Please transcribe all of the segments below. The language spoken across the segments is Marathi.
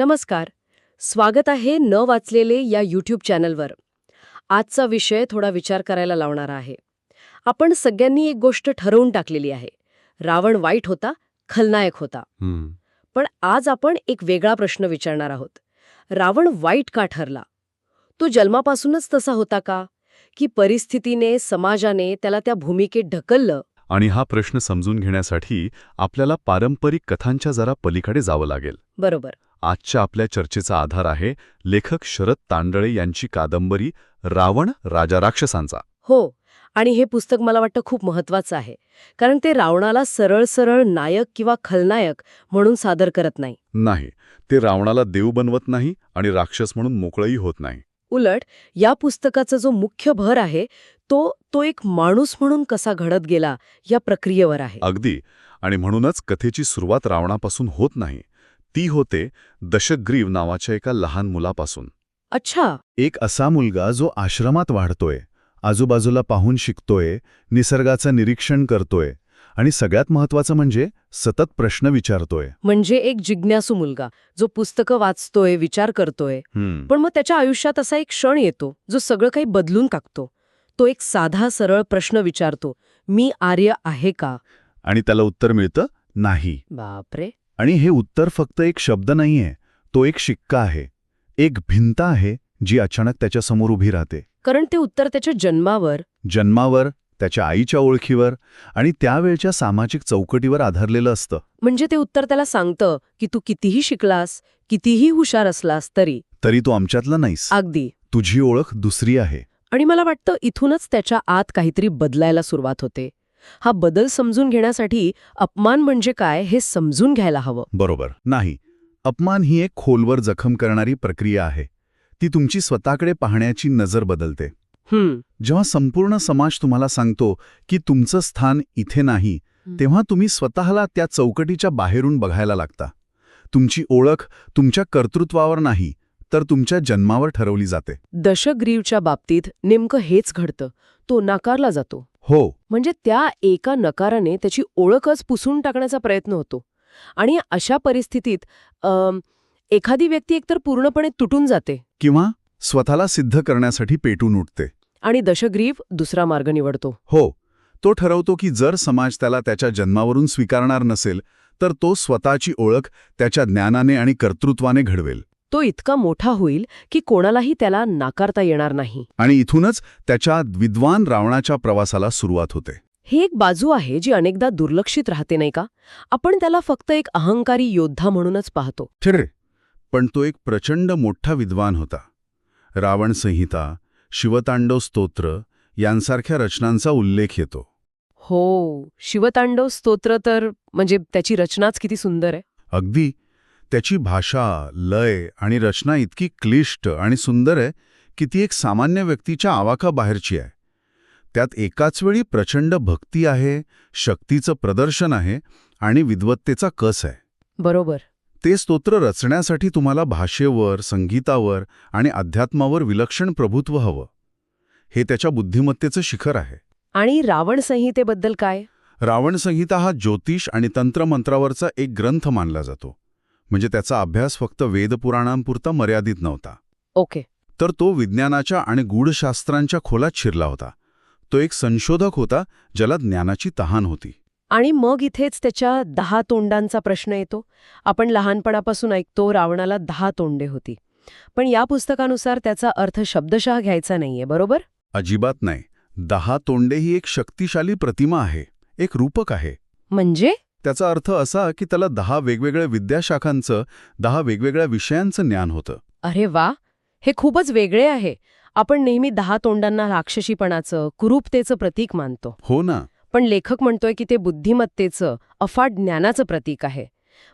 नमस्कार. स्वागत आहे न वाचलेले या यूट्यूब चॅनलवर. आजचा विषय थोडा विचार करायला लावणारा आहे. आपण सगळ्यांनी एक गोष्ट ठरवून टाकलेली आहे. रावण वाईट होता खलनायक होता. पण आज आपण एक वेगळा प्रश्न विचारणार आहोत. रावण वाईट का ठरला? तो जन्मापासूनच तसा होता का? की परिस्थितीने समाजाने त्याला त्या भूमिकेत ढकललं? आणि हा प्रश्न समजून घेण्यासाठी आपल्याला पारंपरिक कथांच्या जरा पलीकडे जावं लागेल. बरोबर. आजच्या आपल्या चर्चेचा आधार आहे लेखक शरद तांडळे यांची कादंबरी रावण राजा राक्षसांचा. हो आणि हे पुस्तक मला वाटतं खूप महत्वाचं आहे कारण ते रावणाला सरळ सरळ नायक किंवा खलनायक म्हणून सादर करत नाही. नाही ते रावणाला देव बनवत नाही आणि राक्षस म्हणून मोकळंही होत नाही. उलट या पुस्तकाचा जो मुख्य भर आहे तो तो एक माणूस म्हणून कसा घडत गेला या प्रक्रियेवर आहे. अगदी आणि म्हणूनच कथेची सुरुवात रावणापासून होत नाही. ती होते दशग्रीव नावाच्या एका लहान मुलापासून. अच्छा. एक असा मुलगा जो आश्रमात वाढतोय आजूबाजूला पाहून शिकतोय निसर्गाचं निरीक्षण करतोय आणि सगळ्यात महत्वाचं म्हणजे सतत प्रश्न विचारतोय. म्हणजे एक जिज्ञासू मुलगा जो पुस्तकं वाचतोय विचार करतोय. पण मग त्याच्या आयुष्यात असा एक क्षण येतो जो सगळं काही बदलून टाकतो. तो एक साधा सरळ प्रश्न विचारतो मी आर्य आहे का? आणि त्याला उत्तर मिळतं नाही. बापरे. आणि हे उत्तर फक्त एक शब्द नाहीये तो एक शिक्का आहे. एक भिंत आहे जी अचानक त्याच्यासमोर उभी राहते. कारण ते उत्तर त्याच्या जन्मावर. जन्मावर त्याच्या आईच्या ओळखीवर आणि त्यावेळच्या सामाजिक चौकटीवर आधारलेलं असतं. म्हणजे ते उत्तर त्याला सांगतं की तू कितीही शिकलास कितीही हुशार असलास तरी. तरी तू आमच्यातला नाहीस. अगदी. तुझी ओळख दुसरी आहे. आणि मला वाटतं इथूनच त्याच्या आत काहीतरी बदलायला सुरुवात होते. हा बदल समजून घेण्यासाठी अपमान म्हणजे काय हे समजून घ्यायला हवं. बरोबर. नाही. अपमान ही एक खोलवर जखम करणारी प्रक्रिया आहे. ती तुमची स्वतःकडे पाहण्याची नजर बदलते. हम्म. जेव्हा संपूर्ण समाज तुम्हाला सांगतो की तुमचं स्थान इथे नाही तेव्हा तुम्ही स्वतःला त्या चौकटीच्या बाहेरून बघायला लागता. तुमची ओळख तुमच्या कर्तृत्वावर नाही तर तुमच्या जन्मावर ठरवली जाते. दशग्रीवच्या बाबतीत नेमकं हेच घडतं. तो नाकारला जातो. हो. म्हणजे त्या एका नकाराने त्याची ओळखच पुसून टाकण्याचा प्रयत्न होतो. आणि अशा परिस्थितीत अम, एखादी व्यक्ती एकतर पूर्णपणे तुटून जाते. किंवा स्वतःला सिद्ध करण्यासाठी पेटून उठते. आणि दशग्रीव दुसरा मार्ग निवडतो. हो. तो ठरवतो की जर समाज त्याला त्याच्या जन्मावरून स्वीकारणार नसेल तर तो स्वतःची ओळख त्याच्या ज्ञानाने आणि कर्तृत्वाने घडवेल. तो इतका मोठा होईल की कोणालाही त्याला नाकारता येणार नाही. आणि इथूनच त्याच्या विद्वान रावणाच्या प्रवासाला सुरुवात होते. ही एक बाजू आहे जी अनेकदा दुर्लक्षित राहते नाही का? आपण त्याला फक्त एक अहंकारी योद्धा म्हणूनच पाहतो. ठरे पण तो एक प्रचंड मोठा विद्वान होता. रावण संहिता शिवतांडव स्तोत्र यांसारख्या रचनांचा उल्लेख येतो. हो शिवतांडव स्तोत्र तर म्हणजे त्याची रचनाच किती सुंदर आहे. अगदी त्याची भाषा लय आणि रचना इतकी क्लिष्ट आणि सुंदर आहे की ती एक सामान्य व्यक्तीच्या आवाकाबाहेरची आहे. त्यात एकाच वेळी प्रचंड भक्ती आहे शक्तीचं प्रदर्शन आहे आणि विद्वत्तेचा कस आहे. बरोबर. ते स्तोत्र रचण्यासाठी तुम्हाला भाषेवर संगीतावर आणि अध्यात्मावर विलक्षण प्रभुत्व हवं. हे त्याच्या बुद्धिमत्तेचं शिखर आहे. आणि रावण संहितेबद्दल काय? रावण संहिता हा ज्योतिष आणि तंत्रमंत्रावरचा एक ग्रंथ मानला जातो. म्हणजे त्याचा अभ्यास फक्त वेदपुराणांपुरता मर्यादित नव्हता. ओके. तर तो विज्ञानाच्या आणि गूढशास्त्रांच्या खोलात शिरला होता. तो एक संशोधक होता ज्याला ज्ञानाची तहान होती. आणि मग इथेच त्याच्या दहा तोंडांचा प्रश्न येतो. आपण लहानपणापासून ऐकतो रावणाला दहा तोंडे होती. पण या पुस्तकानुसार त्याचा अर्थ शब्दशः घ्यायचा नाहीये बरोबर? अजिबात नाही. दहा तोंडे ही एक शक्तिशाली प्रतिमा आहे. एक रूपक आहे. म्हणजे? त्याचा अर्थ असा की त्याला दहा वेगवेगळ्या विद्याशाखांचं दहा वेगवेगळ्या विषयांचं ज्ञान होतं. अरे वा! हे खूपच वेगळे आहे. आपण नेहमी दहा तोंडांना राक्षसीपणाचं कुरूपतेचं प्रतीक मानतो. हो ना. पण लेखक म्हणतोय की ते बुद्धिमत्तेचं अफाट ज्ञानाचं प्रतीक आहे.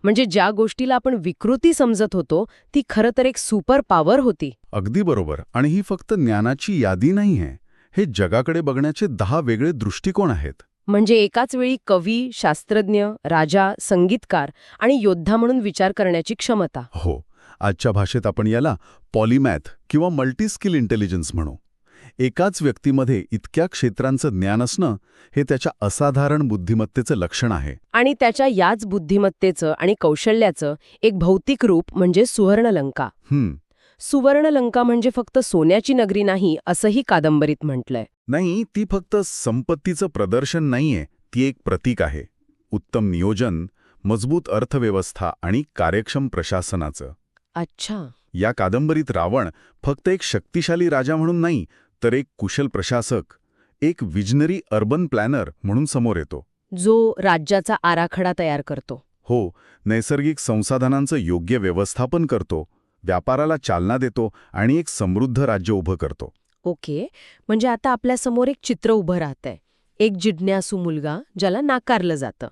म्हणजे ज्या गोष्टीला आपण विकृती समजत होतो ती खरं तर एक सुपर पॉवर होती. अगदी बरोबर. आणि ही फक्त ज्ञानाची यादी नाही आहे हे जगाकडे बघण्याचे दहा वेगळे दृष्टिकोन आहेत. म्हणजे एकाच वेळी कवी शास्त्रज्ञ राजा संगीतकार आणि योद्धा म्हणून विचार करण्याची क्षमता. हो आजच्या भाषेत आपण याला पॉलिमॅथ किंवा मल्टीस्किल इंटेलिजन्स म्हणू. एकाच व्यक्तीमध्ये इतक्या क्षेत्रांचं ज्ञान असणं हे त्याच्या असाधारण बुद्धिमत्तेचं लक्षण आहे. आणि त्याच्या याच बुद्धिमत्तेचं आणि कौशल्याचं एक भौतिक रूप म्हणजे सुवर्णलंका. हं सुवर्णलंका म्हणजे फक्त सोन्याची नगरी नाही असंही कादंबरीत म्हटलंय. नाही ती फक्त संपत्तीचं प्रदर्शन नाहीये ती एक प्रतीक आहे. उत्तम नियोजन मजबूत अर्थव्यवस्था आणि कार्यक्षम प्रशासनाचं. अच्छा. या कादंबरीत रावण फक्त एक शक्तिशाली राजा म्हणून नाही तर एक कुशल प्रशासक एक विजनरी अर्बन प्लॅनर म्हणून समोर येतो. जो राज्याचा आराखडा तयार करतो. हो नैसर्गिक संसाधनांचं योग्य व्यवस्थापन करतो व्यापाराला चालना देतो आणि एक समृद्ध राज्य उभं करतो. ओके. म्हणजे आता आपल्यासमोर एक चित्र उभं राहतंय. एक जिज्ञासू मुलगा ज्याला नाकारलं जातं.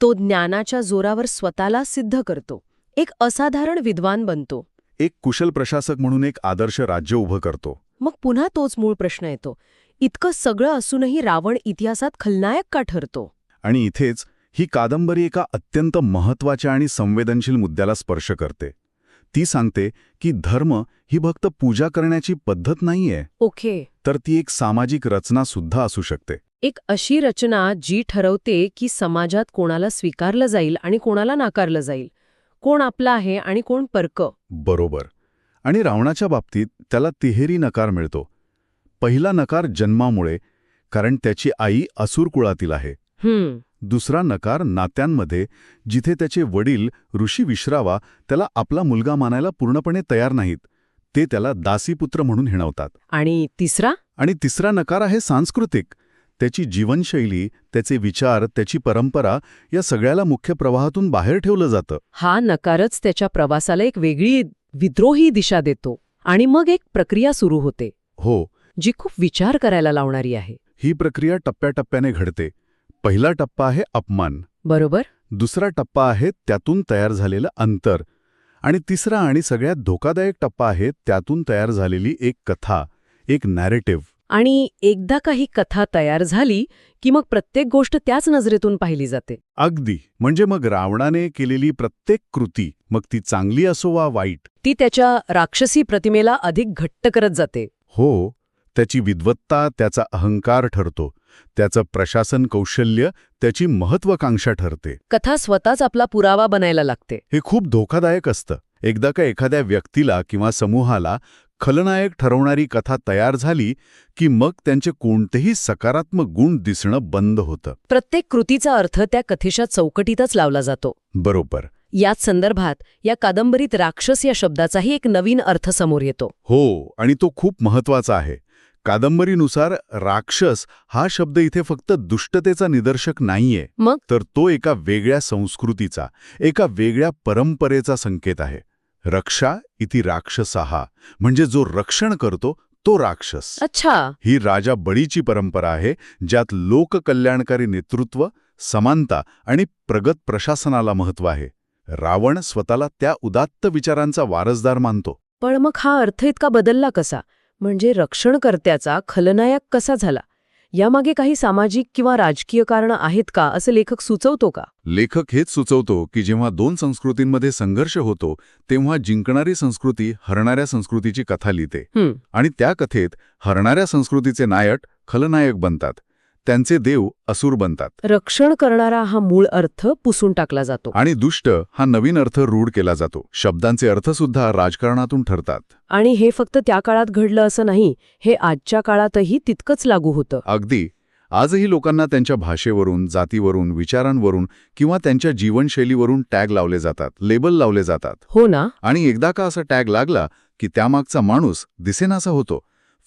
तो ज्ञानाच्या जोरावर स्वतःला सिद्ध करतो. एक असाधारण विद्वान बनतो. एक कुशल प्रशासक म्हणून एक आदर्श राज्य उभं करतो. मग पुन्हा तोच मूळ प्रश्न येतो. इतकं सगळं असूनही रावण इतिहासात खलनायक का ठरतो? आणि इथेच ही कादंबरी एका अत्यंत महत्त्वाच्या आणि संवेदनशील मुद्द्याला स्पर्श करते. ती सांगते की धर्म ही फक्त पूजा करण्याची पद्धत नाहीये. ओके. तर ती एक सामाजिक रचना सुद्धा असू शकते. एक अशी रचना जी ठरवते की समाजात कोणाला स्वीकारलं जाईल आणि कोणाला नाकारलं जाईल. कोण आपला आहे आणि कोण परक. बरोबर. आणि रावणाच्या बाबतीत त्याला तिहेरी नकार मिळतो. पहिला नकार जन्मामुळे कारण त्याची आई असुर कुळातील आहे. हम्म. दुसरा नकार नात्यांमध्ये जिथे त्याचे वडील ऋषी विश्रावा त्याला आपला मुलगा मानायला पूर्णपणे तयार नाहीत ते त्याला दासीपुत्र म्हणून हिणवतात. आणि तिसरा? आणि तिसरा नकार आहे सांस्कृतिक. त्याची जीवनशैली त्याचे विचार त्याची परंपरा या सगळ्याला मुख्य प्रवाहातून बाहेर ठेवलं जातं. हा नकारच त्याच्या प्रवासाला एक वेगळी विद्रोही दिशा देतो आणि मग एक प्रक्रिया सुरू होते हो. जी खूप विचार करायला लावणारी आहे. ही प्रक्रिया टप्प्याटप्प्याने घडते. पहिला टप्पा आहे अपमान. बरोबर. दुसरा टप्पा आहे त्यातून तयार झालेलं अंतर. आणि तिसरा आणि सगळ्यात धोकादायक टप्पा आहे त्यातून तयार झालेली एक कथा एक नॅरेटिव्ह आणि एकदा काही कथा तयार झाली की मग प्रत्येक गोष्ट त्याच नजरेतून पाहिली जाते. अगदी. म्हणजे मग रावणाने केलेली प्रत्येक कृती मग ती चांगली असो वा वाईट? ती त्याच्या राक्षसी प्रतिमेला अधिक घट्ट करत जाते. हो. त्याची विद्वत्ता त्याचा अहंकार ठरतो. त्याचं प्रशासन कौशल्य त्याची महत्वाकांक्षा ठरते. कथा स्वतःच आपला पुरावा बनायला लागते. हे खूप धोकादायक असतं. एकदा का एखाद्या व्यक्तीला किंवा समूहाला खलनायक ठरवणारी कथा तयार झाली की मग त्यांचे कोणतेही सकारात्मक गुण दिसणं बंद होतं. प्रत्येक कृतीचा अर्थ त्या कथेच्या चौकटीतच लावला जातो. बरोबर. याच संदर्भात या कादंबरीत राक्षस या शब्दाचाही एक नवीन अर्थ समोर येतो. हो आणि तो खूप महत्त्वाचा आहे. कादंबरीनुसार राक्षस हा शब्द इथे फक्त दुष्टतेचा निदर्शक नाहीये. मग? तर तो एका वेगळ्या संस्कृतीचा एका वेगळ्या परंपरेचा संकेत आहे. रक्षा इति राक्षसाहा म्हणजे जो रक्षण करतो तो राक्षस. अच्छा. ही राजा बळीची परंपरा आहे ज्यात लोककल्याणकारी नेतृत्व समानता आणि प्रगत प्रशासनाला महत्त्व आहे. रावण स्वतःला त्या उदात्त विचारांचा वारसदार मानतो. पण मग हा अर्थ इतका बदलला कसा? म्हणजे रक्षणकर्त्याचा खलनायक कसा झाला? यामागे काही सामाजिक किंवा राजकीय कारणं आहेत का असं लेखक सुचवतो का? लेखक हेच सुचवतो की जेव्हा दोन संस्कृतींमध्ये संघर्ष होतो तेव्हा जिंकणारी संस्कृती हरणाऱ्या संस्कृतीची कथा लिहिते. आणि त्या कथेत हरणाऱ्या संस्कृतीचे नायक खलनायक बनतात. त्यांचे देव असुर बनतात. रक्षण करणारा हा मूळ अर्थ पुसून टाकला जातो. आणि दुष्ट हा नवीन अर्थ रूढ केला जातो. शब्दांचे अर्थसुद्धा राजकारणातून ठरतात. आणि हे फक्त त्या काळात घडलं असं नाही हे आजच्या काळातही तितकंच लागू होतं. अगदी. आजही लोकांना त्यांच्या भाषेवरून जातीवरून विचारांवरून किंवा त्यांच्या जीवनशैलीवरून टॅग लावले जातात लेबल लावले जातात. हो ना? आणि एकदा का असा टॅग लागला की त्यामागचा माणूस दिसेनासा होतो.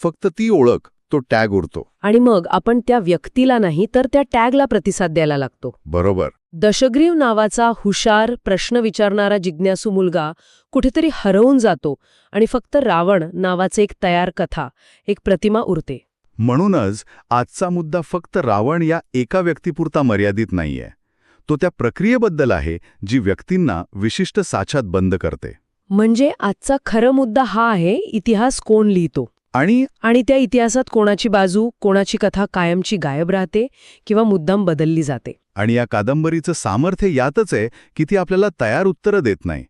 फक्त ती ओळख तो टॅग उरतो आणि मग आपण त्या व्यक्तीला नाही तर त्या टॅगला प्रतिसाद द्यायला लागतो. बरोबर. दशग्रीव नावाचा हुशार प्रश्न विचारणारा जिज्ञासू मुलगा कुठेतरी हरवून जातो आणि फक्त रावण नावाचे एक तयार कथा एक प्रतिमा उरते. म्हणूनच आजचा मुद्दा फक्त रावण या एका व्यक्तीपुरता मर्यादित नाहीये. तो त्या प्रक्रियेबद्दल आहे जी व्यक्तींना विशिष्ट साच्यात बंद करते. म्हणजे आजचा खरं मुद्दा हा आहे इतिहास कोण लिहितो? आणि आणि त्या इतिहासात कोणाची बाजू कोणाची कथा कायमची गायब राहते किंवा मुद्दाम बदलली जाते. आणि या कादंबरीचं सामर्थ्य यातच आहे की ती आपल्याला तयार उत्तरं देत नाही.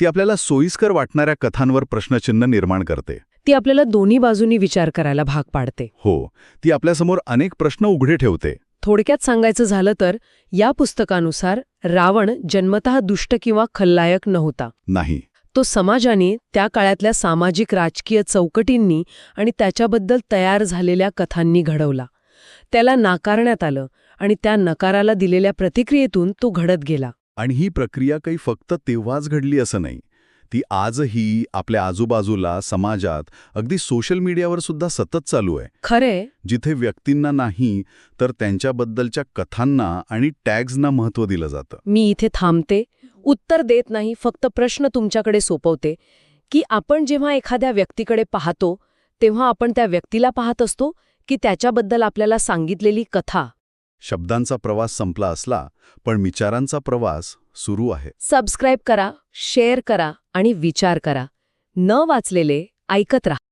ती आपल्याला सोयीस्कर वाटणाऱ्या कथांवर प्रश्नचिन्ह निर्माण करते. ती आपल्याला दोन्ही बाजूनी विचार करायला भाग पाडते. हो ती आपल्यासमोर अनेक प्रश्न उघडे ठेवते. थोडक्यात सांगायचं झालं तर या पुस्तकानुसार रावण जन्मतः दुष्ट किंवा खलनायक नव्हता. नाही. तो समाजाने त्या काळातल्या सामाजिक राजकीय चौकटींनी आणि त्याच्याबद्दल तयार झालेल्या कथांनी घडवला. त्याला नाकारण्यात आलं आणि त्या नकाराला दिलेल्या प्रतिक्रियेतून तो घडत गेला. आणि ही प्रक्रिया काही फक्त तेव्हाच घडली असं नाही. ती आजही आपल्या आजूबाजूला समाजात अगदी सोशल मीडियावर सुद्धा सतत चालू आहे. खरे. जिथे व्यक्तींना नाही तर त्यांच्याबद्दलच्या कथांना आणि टॅग्सना महत्त्व दिलं जातं. मी इथे थांबते. उत्तर देत नाही फक्त प्रश्न तुमच्याकडे सोपवते की आपण जेव्हा एखाद्या व्यक्तीकडे पाहतो तेव्हा आपण त्या व्यक्तीला पाहत असतो की त्याच्याबद्दल आपल्याला सांगितलेली कथा. शब्दांचा प्रवास संपला असला पण विचारांचा प्रवास सुरू आहे. सबस्क्राईब करा शेअर करा आणि विचार करा. न वाचलेले ऐकत राहा.